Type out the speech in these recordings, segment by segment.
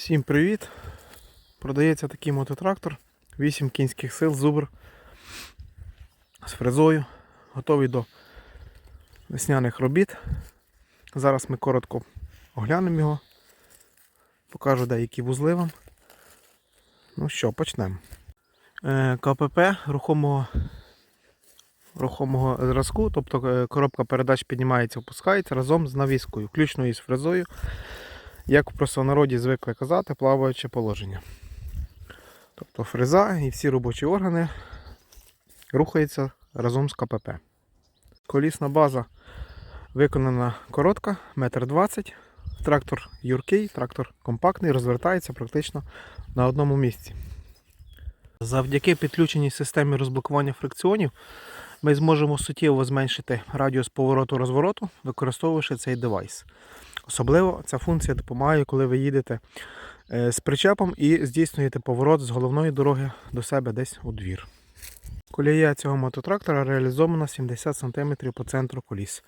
Всім привіт! Продається такий мототрактор 8 кінських сил Зубр з фрезою, готовий до весняних робіт. Зараз ми коротко оглянемо його, покажу деякі вузли вам. Ну що, почнемо. Е, КПП рухомого, рухомого зразку, тобто е, коробка передач піднімається, опускається разом з навіскою, включно із фрезою як в простонароді звикли казати, плаваюче положення. Тобто фреза і всі робочі органи рухаються разом з КПП. Колісна база виконана коротка, 1,20 м. Трактор юркий, трактор компактний, розвертається практично на одному місці. Завдяки підключеній системі розблокування фрикціонів ми зможемо суттєво зменшити радіус повороту розвороту, використовуючи цей девайс. Особливо ця функція допомагає, коли ви їдете е, з причепом і здійснюєте поворот з головної дороги до себе десь у двір. Колія цього мототрактора реалізована 70 см по центру коліс.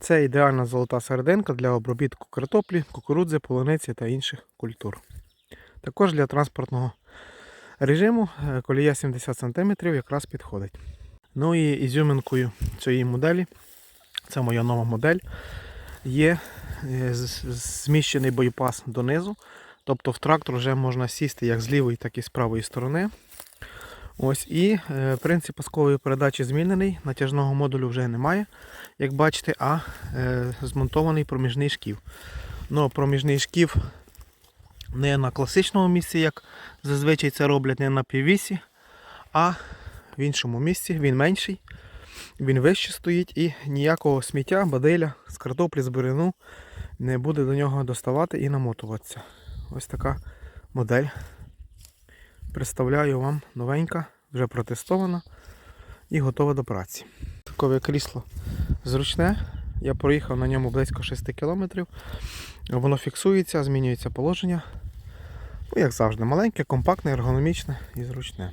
Це ідеальна золота серединка для обробітку картоплі, кукурудзи, полуниці та інших культур. Також для транспортного режиму е, колія 70 см якраз підходить. Ну і ізюминкою цієї моделі, це моя нова модель, є зміщений боєпас донизу. Тобто в трактор вже можна сісти як з лівої, так і з правої сторони. Ось І е, принцип паскової передачі змінений, натяжного модулю вже немає, як бачите, а е, змонтований проміжний шків. Ну, проміжний шків не на класичному місці, як зазвичай це роблять, не на піввісі, а в іншому місці. Він менший, він вище стоїть і ніякого сміття, баделя з картоплі, з не буде до нього доставати і намотуватися. Ось така модель. Представляю вам новенька, вже протестована і готова до праці. Такове крісло зручне. Я проїхав на ньому близько 6 км. Воно фіксується, змінюється положення. Ну, як завжди, маленьке, компактне, ергономічне і зручне.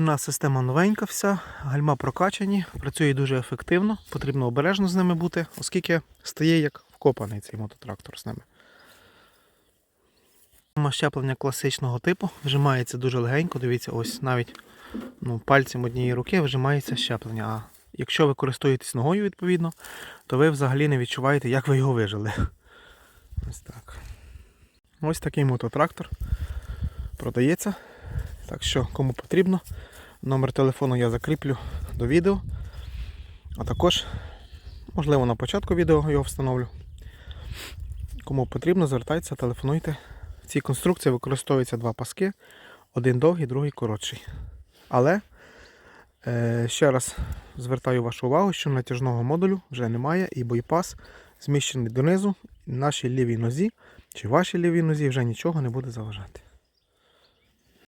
У нас система новенька вся, гальма прокачані, працює дуже ефективно, потрібно обережно з ними бути, оскільки стає як вкопаний цей мототрактор з ними. Щеплення класичного типу вжимається дуже легенько. Дивіться, ось навіть ну, пальцем однієї руки вжимається щеплення. А якщо ви користуєтесь ногою відповідно, то ви взагалі не відчуваєте, як ви його вижили. Ось так. Ось такий мототрактор продається. Так що, кому потрібно, номер телефону я закріплю до відео. А також, можливо, на початку відео його встановлю. Кому потрібно, звертайтеся, телефонуйте. В цій конструкції використовуються два паски, один довгий, другий коротший. Але е, ще раз звертаю вашу увагу, що натяжного модулю вже немає і бойпас зміщений донизу. Нашій лівій нозі чи вашій лівій нозі вже нічого не буде заважати.